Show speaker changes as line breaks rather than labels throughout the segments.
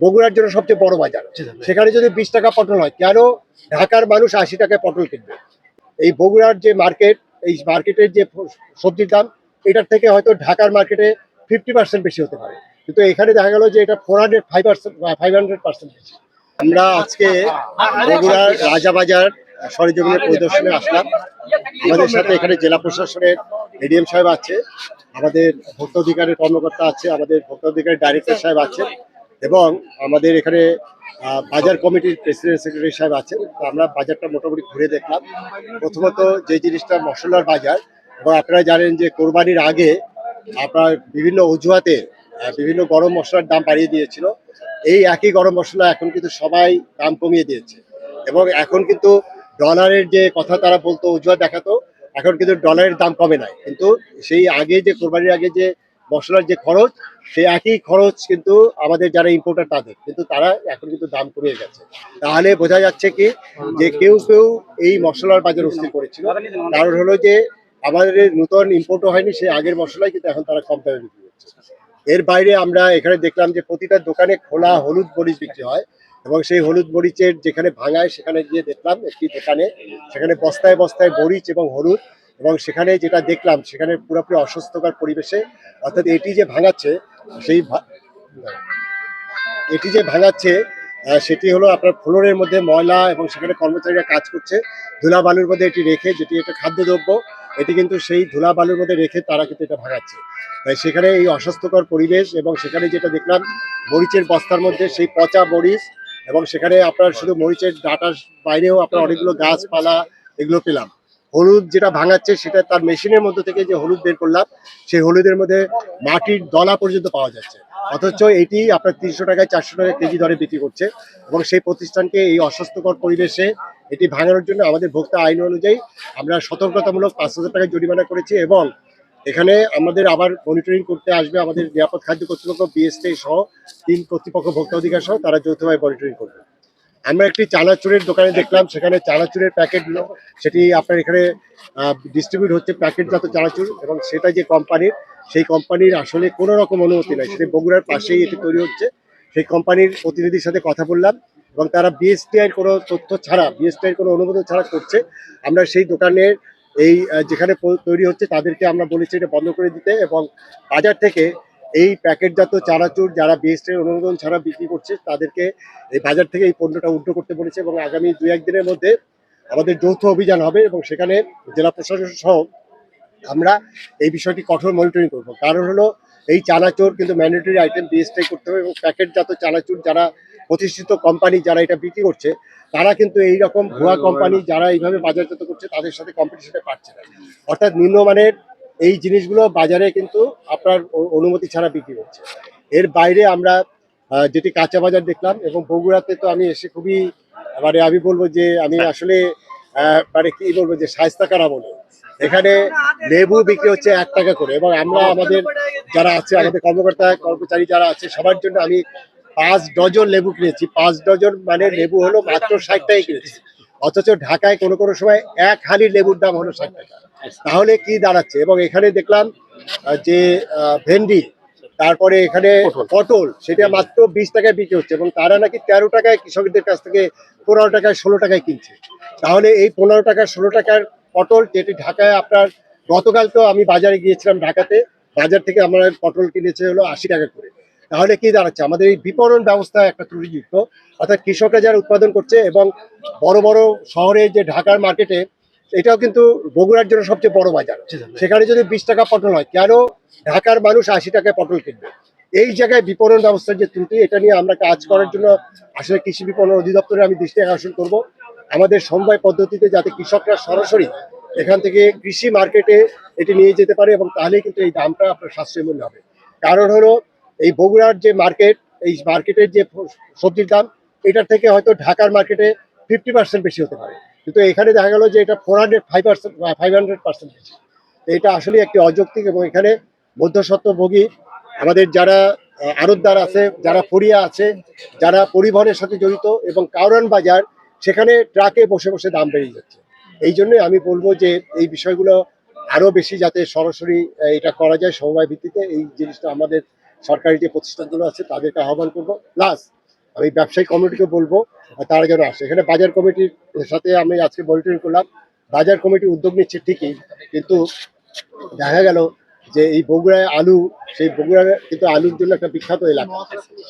বগুড়ার জন্য সবচেয়ে বড় বাজার। সেখানে যদি বিশ টাকা পটল হয় কেন ঢাকার মানুষ আশি টাকায় পটল কিনবে? এই বগুড়ার যে মার্কেট এই মার্কেটের যে সবজির দাম এটার থেকে হয়তো ঢাকার মার্কেটে ফিফটি পার্সেন্ট বেশি হতে পারে। কিন্তু এখানে দেখা গেল যে এটা four hundred five percent five hundred percent বেশি। আমরা আজকে বগুড়ার রাজাবাজার সরেজমিনের পরিদর্শনে আসলাম। আমাদের সাথে এখানে জেলা প্রশাসনের এডিএম সাহেব আছে আমাদের ভোক্তা অধিকারের কর্মকর্তা আছে আমাদের ভোক্তা অধিকারের ডাইরেক্টর সাহেব আছেন এবং আমাদের এখানে বাজার কমিটির প্রেসিডেন্ট সেক্রেটারি সাহেব আছেন। আমরা বাজারটা মোটামুটি ঘুরে দেখলাম। প্রথমত যে জিনিসটা মশলার বাজার, এবং আপনারা জানেন যে কোরবানির আগে আপনার বিভিন্ন অজুহাতে বিভিন্ন গরম মশলার দাম বাড়িয়ে দিয়েছিল। এই একই গরম মশলা এখন কিন্তু সবাই দাম কমিয়ে দিয়েছে। এবং এখন কিন্তু ডলারের যে কথা তারা বলতো, অজুহাত দেখাতো, এখন কিন্তু ডলারের দাম কমে নাই। কিন্তু সেই আগে যে, কোরবানির আগে যে মশলার যে খরচ, সেই একই খরচ কিন্তু আমাদের যারা ইম্পোর্টার তাদের। কিন্তু তারা এখন কিন্তু দাম কমিয়ে গেছে। তাহলে বোঝা যাচ্ছে কি, যে কেউ কেউ এই মশলার বাজার অস্থির করেছিল। কারণ হলো যে, আমাদের নতুন ইম্পোর্টও হয়নি, সেই আগের মশলাই কিন্তু এখন তারা কম দামে বিক্রি করছে। এর বাইরে আমরা এখানে দেখলাম যে, প্রতিটা দোকানে খোলা হলুদ মরিচ বিক্রি হয় এবং সেই হলুদ মরিচের যেখানে ভাঙায়, সেখানে গিয়ে দেখলাম একটি দোকানে, সেখানে বস্তায় বস্তায় মরিচ এবং হলুদ এবং সেখানে যেটা দেখলাম, সেখানে পুরোপুরি অস্বস্থকর পরিবেশে, অর্থাৎ এটি যে ভাঙাচ্ছে, সেই এটি যে ভাঙাচ্ছে সেটি হলো আপনার ফ্লোরের মধ্যে ময়লা এবং সেখানে কর্মচারীরা কাজ করছে। ধুলা বালুর মধ্যে এটি রেখে যেটি একটা খাদ্যদ্রব্য, এটি কিন্তু সেই ধুলা বালুর মধ্যে রেখে তারা কিন্তু এটা ভাঙাচ্ছে। তাই সেখানে এই অস্বাস্থ্যকর পরিবেশ এবং সেখানে যেটা দেখলাম, মরিচের বস্তার মধ্যে সেই পচা মরিচ এবং সেখানে আপনার শুধু মরিচের ডাটার বাইরেও আপনার অনেকগুলো গাছপালা এগুলো পেলাম। হলুদ যেটা ভাঙাচ্ছে সেটা তার মেশিনের মধ্যে থেকে যে হলুদ বের করলাম, সেই হলুদের মধ্যে মাটির দলা পর্যন্ত পাওয়া যাচ্ছে। অথচ এটি আপনার তিনশো টাকায় চারশো টাকা কেজি দরে বিক্রি করছে এবং সেই প্রতিষ্ঠানকে এই অস্বাস্থ্যকর পরিবেশে এটি ভাঙানোর জন্য আমাদের ভোক্তা আইন অনুযায়ী আমরা সতর্কতামূলক পাঁচ হাজার টাকা জরিমানা করেছি এবং এখানে আমাদের আবার মনিটরিং করতে আসবে আমাদের নিরাপদ খাদ্য কর্তৃপক্ষ বিএসটি সহ তিন কর্তৃপক্ষ ভোক্তা অধিকার সহ, তারা যৌথভাবে মনিটরিং করবে। আমরা একটি চানাচুরের দোকানে দেখলাম, সেখানে চানাচুরের প্যাকেট সেটি আপনার এখানে ডিস্ট্রিবিউট হচ্ছে প্যাকেটজাত চানাচুর এবং সেটা যে কোম্পানির সেই কোম্পানির আসলে কোনো রকম অনুমতি নাই। সেটা বগুড়ার পাশেই এটি তৈরি হচ্ছে। সেই কোম্পানির প্রতিনিধির সাথে কথা বললাম এবং তারা বিএসটিআইয়ের কোনো তথ্য ছাড়া বিএসটিআইয়ের কোনো অনুমোদন ছাড়া করছে। আমরা সেই দোকানের এই যেখানে তৈরি হচ্ছে, তাদেরকে আমরা বলেছি এটা বন্ধ করে দিতে এবং বাজার থেকে এই প্যাকেটজাত চানাচুর যারা বিএসটিআইয়ের অনুমোদন ছাড়া বিক্রি করছে, তাদেরকে এই বাজার থেকে এই পণ্যটা উল্টো করতে বলেছে এবং আগামী দু একদিনের মধ্যে আমাদের যৌথ অভিযান হবে এবং সেখানে জেলা প্রশাসন সহ আমরা এই বিষয়টি কঠোর মনিটরিং করব। কারণ হলো এই চানাচুর কিন্তু ম্যান্ডেটরি আইটেম বিএসটাই করতে হবে এবং প্যাকেটজাত চানাচুর যারা প্রতিষ্ঠিত কোম্পানি যারা এটা বিক্রি করছে, তারা কিন্তু এই রকম ভুয়া কোম্পানি যারা এইভাবে বাজারজাত করছে, তাদের সাথে কম্পিটিশনে পারছে না। অর্থাৎ নিম্নমানের এই জিনিসগুলো বাজারে কিন্তু আপনার অনুমতি ছাড়া বিক্রি করছে এর বাইরে আমরা যেটি কাঁচা বাজার দেখলাম এবং বগুড়াতে তো আমি এসে খুবই মানে আমি বলব যে আমি আসলে আহ, মানে কি বলব যে সায়স্তা কারা বলে। এখানে লেবু বিক্রি হচ্ছে এক টাকা করে এবং আমরা আমাদের যারা আছে আমাদের কর্মকর্তা কর্মচারী যারা আছে সবার জন্য আমি পাঁচ ডজন লেবু কিনেছি। পাঁচ ডজন মানে লেবু হলো মাত্র ষাট টাকায় কিনেছি। অথচ ঢাকায় কোনো কোনো সময় এক হালি লেবুর দাম হলো ষাট টাকা। তাহলে কি দাঁড়াচ্ছে? এবং এখানে দেখলাম যে ভেন্ডি তারপরে এখানে পটল। সেটা মাত্র বিশ টাকায় বিক্রি হচ্ছে এবং তারা নাকি তেরো টাকায় কৃষকদের কাছ থেকে পনেরো টাকায় ষোলো টাকায় কিনছে। তাহলে এই পনেরো টাকা ষোলো টাকার পটল যেটি ঢাকায় আপনার গতকাল তো আমি বাজারে গিয়েছিলাম ঢাকাতে বাজার থেকে আমরা পটল কিনেছে হলো আশি টাকা করে। তাহলে কি দাঁড়াচ্ছে? আমাদের এই বিপণন ব্যবস্থা একটা ত্রুটিযুক্ত অর্থাৎ কৃষকরা যারা উৎপাদন করছে এবং বড় বড় শহরে যে ঢাকার মার্কেটে এটাও কিন্তু বগুড়ার জন্য সবচেয়ে বড় বাজার। সেখানে যদি বিশ টাকা পটল হয় কেন ঢাকার মানুষ আশি টাকায় পটল কিনবে? এই জায়গায় বিপণন ব্যবস্থার যে ত্রুটি এটা নিয়ে আমরা কাজ করার জন্য আসলে কৃষি বিপণন অধিদপ্তরে আমি দৃষ্টি আকর্ষণ করব। আমাদের সমবায় পদ্ধতিতে যাতে কৃষকরা সরাসরি এখান থেকে কৃষি মার্কেটে এটি নিয়ে যেতে পারে এবং তাহলে কিন্তু এই দামটা আপনার সাশ্রয় মূল্য হবে। কারণ হলো এই বগুড়ার যে মার্কেট এই মার্কেটের যে সবজির দাম এটার থেকে হয়তো ঢাকার মার্কেটে ফিফটি পার্সেন্ট বেশি হতে পারে। কিন্তু এখানে দেখা গেল যে এটা four hundred five percent five hundred percent বেশি তো এটা আসলে একটি অযৌক্তিক এবং এখানে মধ্যস্বত্বভোগী আমাদের যারা আরতদার আছে, যারা ফরিয়া আছে, যারা পরিবহনের সাথে জড়িত এবং কাউরান বাজার, সেখানে ট্রাকে বসে বসে দাম বেড়ে যাচ্ছে। এই জন্য আমি বলব যে এই বিষয়গুলো আরও বেশি যাতে সরাসরি এটা করা যায় সমবায় ভিত্তিতে। এই জিনিসটা আমাদের সরকারি যে প্রতিষ্ঠানগুলো আছে, তাদেরকে আহ্বান করব। প্লাস আমি ব্যবসায়ী কমিটিকে বলব আর তারা যেন আসে এখানে বাজার কমিটির সাথে আমি আজকে মনিটরিং করলাম বাজার কমিটি উদ্যোগ নিচ্ছে ঠিকই কিন্তু দেখা গেল যে এই বগুড়ায় আলু সেই বগুড়ার কিন্তু আলুর জন্য একটা বিখ্যাত এলাকা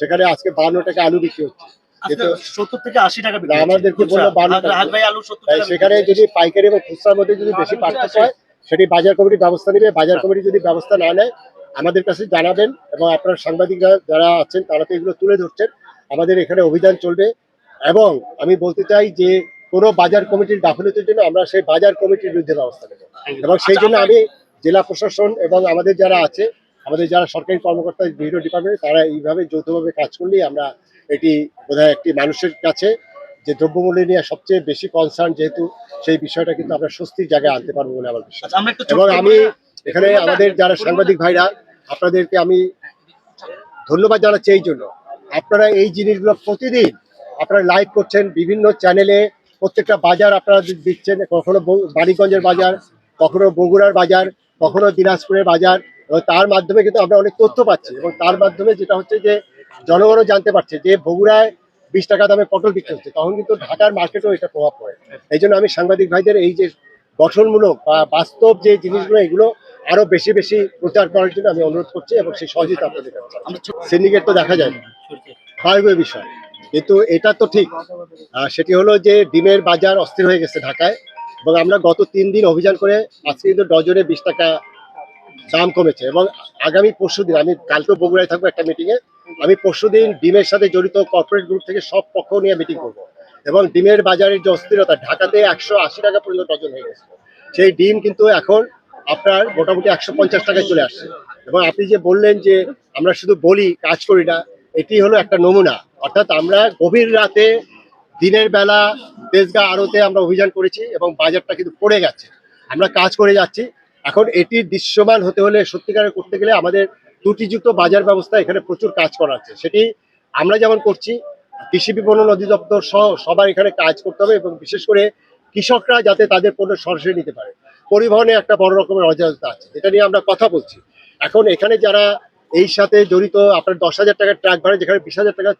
সেখানে আজকে বান্ন টাকা আলু বিক্রি হচ্ছে কিন্তু
সত্তর থেকে আশি টাকা বিক্রি
না,
হচ্ছে।
আমাদেরকে বলল
খুচরা।
52
হাট-
টাকা।
হাট ভাই আলু সত্তর
তাই
টাকা
সেখানে যদি পাইকারি এবং খুচরার মধ্যে যদি বেশি পার্থক্য হয় সেটি বাজার কমিটি ব্যবস্থা নেবে বাজার কমিটি যদি ব্যবস্থা না নেয় আমাদের কাছে জানাবেন এবং আপনার সাংবাদিকরা যারা আছেন তারা তো এগুলো তুলে ধরছেন আমাদের এখানে অভিযান চলবে এবং আমি বলতে চাই যে কোনো বাজার কমিটির গাফিলতির জন্য আমরা সেই বাজার কমিটির বিরুদ্ধে ব্যবস্থা নেব। এবং সেই জন্য আমি জেলা প্রশাসন এবং আমাদের যারা আছে আমাদের যারা সরকারি কর্মকর্তা বিভিন্ন ডিপার্টমেন্টে তারা এইভাবে যৌথভাবে কাজ করলেই আমরা এটি বোধহয় একটি মানুষের কাছে যে দ্রব্যমূল্য নিয়ে সবচেয়ে বেশি কনসার্ন যেহেতু সেই বিষয়টা কিন্তু আমরা স্বস্তির জায়গায় আনতে পারব বলে আমার বিশ্বাস
আচ্ছা,
এবং আমি এখানে আমাদের যারা সাংবাদিক ভাইরা আপনাদেরকে আমি ধন্যবাদ জানাচ্ছি এই জন্য আপনারা এই জিনিসগুলো প্রতিদিন আপনারা লাইভ করছেন বিভিন্ন চ্যানেলে প্রত্যেকটা বাজার আপনারা দিচ্ছেন। কখনো বৌ- বাণীগঞ্জের বাজার, কখনো বগুড়ার বাজার, কখনো দিনাজপুরের বাজার। এবং তার মাধ্যমে কিন্তু আমরা অনেক তথ্য পাচ্ছি এবং তার মাধ্যমে যেটা হচ্ছে যে জনগণও জানতে পারছে যে বগুড়ায় বিশ টাকা দামে পটল বিক্রি হচ্ছে। তখন কিন্তু ঢাকার মার্কেটেও এটা প্রভাব পড়ে। এই জন্য আমি সাংবাদিক ভাইদের এই যে গঠনমূলক বা বাস্তব যে জিনিসগুলো, এগুলো আরও বেশি বেশি প্রচার করার জন্য আমি অনুরোধ করছি এবং সেই সহযোগিতা আপনাদের সিন্ডিকেট তো দেখা যায় স্বাভাবিক বিষয়। কিন্তু এটা তো ঠিক। সেটি হলো যে ডিমের বাজার অস্থির হয়ে গেছে ঢাকায় এবং আমরা গত তিন দিন অভিযান করে আজকে কিন্তু ডজনে বিশ টাকা দাম কমেছে এবং আগামী পরশু দিন, আমি কালকেও বগুড়ায় থাকব একটা মিটিংয়ে আমি পরশু দিন ডিমের সাথে জড়িত কর্পোরেট গ্রুপ থেকে সব পক্ষ নিয়ে মিটিং করব। এবং ডিমের বাজারের যে অস্থিরতা, ঢাকাতে একশো আশি টাকা পর্যন্ত ডজন হয়ে গেছে। সেই ডিম কিন্তু এখন আপনার মোটামুটি একশো পঞ্চাশ টাকায় চলে আসছে। এবং আপনি যে বললেন যে আমরা শুধু বলি, কাজ করি না, এটি হলো একটা নমুনা। অর্থাৎ আমরা গভীর রাতে দিনের বেলা তেজগা আড়তে আমরা অভিযান করেছি এবং বাজারটা কিন্তু পড়ে গেছে। আমরা কাজ করে যাচ্ছি। এখন এটি দৃশ্যমান হতে হলে, সত্যিকারে করতে গেলে আমাদের ত্রুটিযুক্ত বাজার ব্যবস্থা এখানে প্রচুর কাজ করা আছে। সেটি আমরা যেমন করছি কৃষি বিপণন অধিদপ্তর সহ সবার এখানে কাজ করতে হবে এবং বিশেষ করে কৃষকরা যাতে তাদের পণ্য সরাসরি নিতে পারে। পরিবহনে একটা বড় রকমের অজান্তা আছে এটা নিয়ে আমরা কথা বলছি। এখন এখানে যারা এই সাথে জড়িত, আপনার দশ হাজার টাকার ট্রাক ভাড়া, যেখানে বিশ হাজার টাকা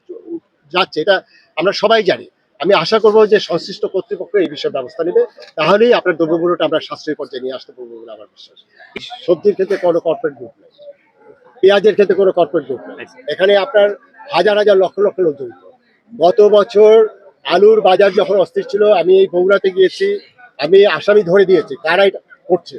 যাচ্ছে, এটা আমরা সবাই জানি। আমি আশা করব যে সংশ্লিষ্ট কর্তৃপক্ষ এই বিষয়ে ব্যবস্থা নেবে। তাহলেই আপনার দ্রব্যমূল্যটা আমরা সাশ্রয়ী পর্যায়ে নিয়ে আসতে পারব বলে আমার বিশ্বাস। সবজির ক্ষেত্রে কোনো কর্পোরেট গ্রুপ নেই। পেঁয়াজের ক্ষেত্রে কোনো কর্পোরেট গ্রুপ নেই। এখানে আপনার হাজার হাজার লক্ষ লক্ষ লোক জড়িত। গত বছর আলুর বাজার যখন অস্থির ছিল, আমি এই বগুড়াতে গিয়েছি। আমি আসামি ধরে দিয়েছি, কারা এটা করছে।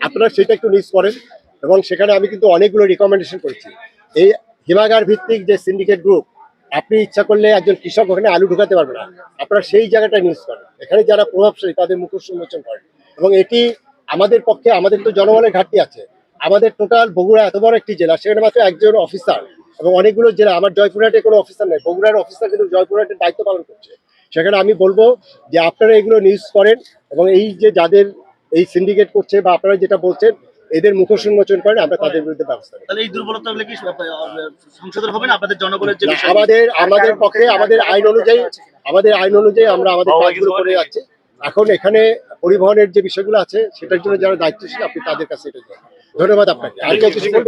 আপনারা সেটা একটু নিউজ করেন এবং সেখানে আমি কিন্তু অনেকগুলো রিকমেন্ডেশন করেছি। এই হিমাগার ভিত্তিক যে সিন্ডিকেট গ্রুপ আপনি ইচ্ছা করলে একজন কৃষক ওখানে আলু ঢুকাতে পারবে না। আপনারা সেই জায়গাটা নিউজ করেন। এখানে যারা প্রভাবশালী, তাদের মুখোশ উন্মোচন করেন। এবং এটি আমাদের পক্ষে, আমাদের তো জনগণের ঘাটতি আছে। আমাদের টোটাল বগুড়া এত বড় একটি জেলা, সেখানে মাত্র একজন অফিসার এবং অনেকগুলো জেলা। আমার জয়পুরহাটে কোনো অফিসার নেই। বগুড়ার অফিসার কিন্তু জয়পুরহাটের দায়িত্ব পালন করছে। সেখানে আমি বলব যে আপনারা এগুলো নিউজ করেন এবং এই যে যাদের এই সিন্ডিকেট করছে বা আপনারা যেটা বলছেন এদের মুখোশ উন্মোচন করেন আমরা তাদের বিরুদ্ধে ব্যবস্থা নেব।
তাহলে এই দুর্বলতাগুলো কি সংশোধন হবে না? আপনাদের জনগণের যে
আমাদের আমাদের পক্ষে আমাদের আইন অনুযায়ী আমাদের আইন অনুযায়ী আমরা আমাদের কাজগুলো করে যাচ্ছি। এখন এখানে পরিবহনের যে বিষয়গুলো আছে সেটার জন্য যারা দায়িত্বশীল আপনি তাদের কাছে এটা। ধন্যবাদ আপনাকে। আর কেউ কিছু বলবেন